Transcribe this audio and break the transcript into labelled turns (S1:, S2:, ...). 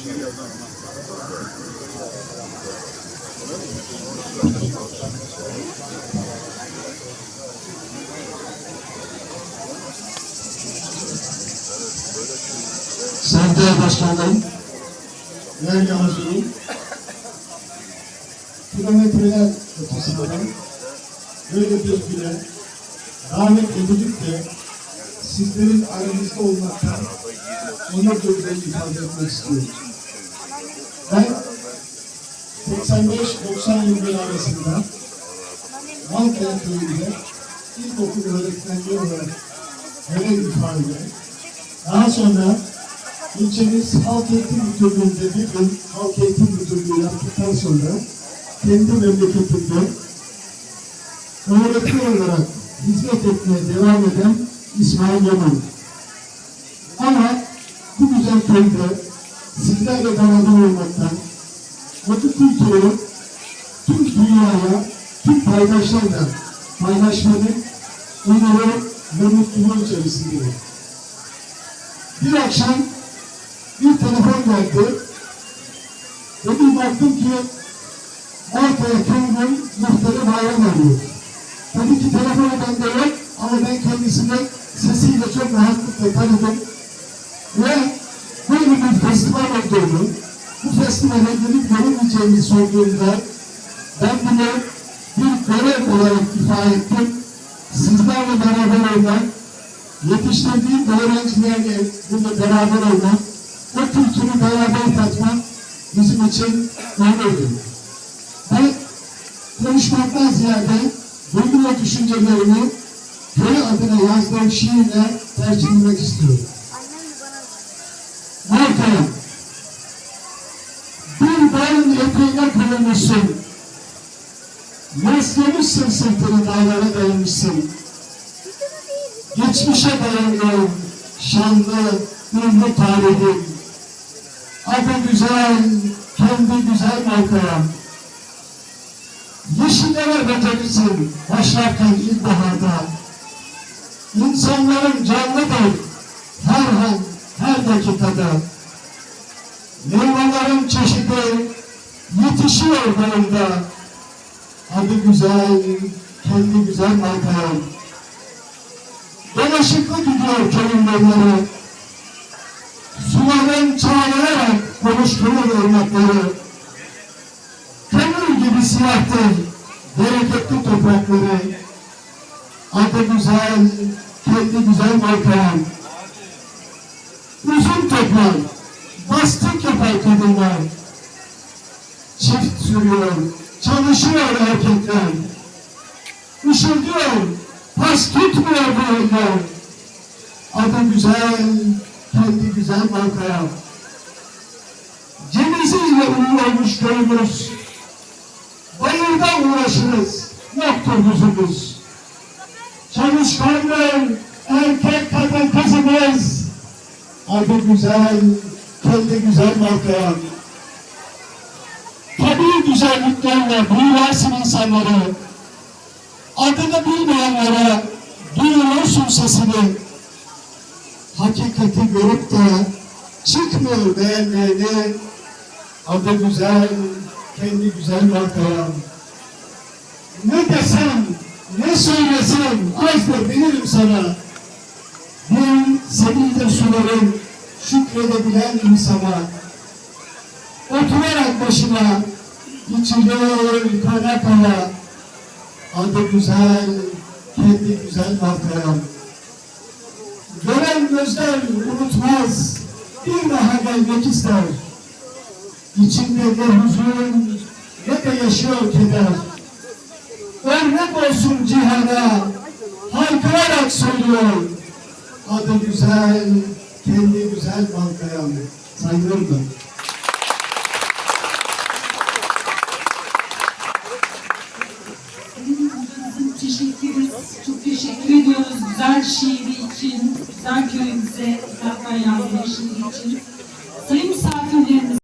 S1: Sayın Başkanlarım, değerli arzularım, kilometreler ötesinden böyle bir güne davet edilip de sizlerin aranızda olmaktan onur duygularını ifade etmek istiyorum. Ben 85-90 yılları arasında Malkaya köyünde ilkokul öğretmenliği olarak görev ifade daha sonra ilçemiz halk eğitim müdürlüğünde bir gün halk eğitim müdürlüğü yaptıktan sonra kendi memleketimde öğretmen olarak hizmet etmeye devam eden İsmail Yaman. Ama bu güzel köyde sizlerle beraber olmaktan bu kültürü tüm dünyaya, tüm paydaşlarla paylaşmanın onuru ve mutluluğu içerisindeyim. Bir akşam bir telefon geldi. Ve bir baktım ki Malkaya köyünün muhtarı bayram arıyor. Tabii ki telefonu bende yok ama ben kendisini sesiyle çok rahatlıkla tanıdım. Ve böyle bir festival olduğunu, bu festivale gelip göremeyeceğimi sorduğumda ben bunu bir görev olarak ifade ettim. Sizlerle beraber olmak, yetiştirdiğim öğrencilerle burada beraber olmak, o kültürü beraber tatmak bizim için onurdur. Ben konuşmaktan ziyade duygu ve düşüncelerimi köy adına yazdığım şiirle tercihlemek istiyorum. Markaya, bir dağın eteğine koyulmuşsun, Yaslamışsın sırtını dağlara dayamışsın. Geçmişe dayanıyor şanlı, ünlü tarihin. Adı güzel, kendi güzel markaya. Yeşillere becerirsin başlarken ilkbaharda. İnsanların canlıdır her an, her dakikada. Meyvelerin çeşidi yetişiyor dalında. Adı güzel, kendi güzel markaya. Dolaşıklı gidiyor köyün yolları. Suların çağlayarak konuşturur ırmakları. Kömür gibi siyahtır bereketli toprakları. Adı güzel, kendi güzel markaya. Uzun toplar, bastık yapar kadınlar. Çift sürüyor, çalışıyor erkekler. Işıldıyor, pas tutmuyor bu eller. Adı güzel, kendi güzel markaya. Ceviziyle ünlü olmuş köyümüz. Bayırda uğraşırız, yoktur huzurumuz. Çalışkanlar, erkek kadın kızımız. Adı güzel, kendi güzel markaya. Tabii güzelliklerle büyülersin insanları. Adını bilmeyenlere duyurursun sesini. Hakikati görüp de çıkmıyor beğenmeyeni. Adı güzel, kendi güzel markaya. Ne desem, ne söylesem azdır bilirim sana. Bir senin de suların şükredebilen insana. Oturarak başına içiliyor kana kana. Adı güzel, kendi güzel markaya. Gören gözler unutmaz, bir daha gelmek ister. İçinde ne huzur, ne de yaşıyor keder. Örnek olsun cihana, haykırarak söylüyor. Adı güzel, kendi güzel markaya. Saygılarımla.
S2: Hocamızın teşekkürüz. Çok teşekkür ediyoruz güzel şiiri için, güzel köyümüze yazdığı şiiri için.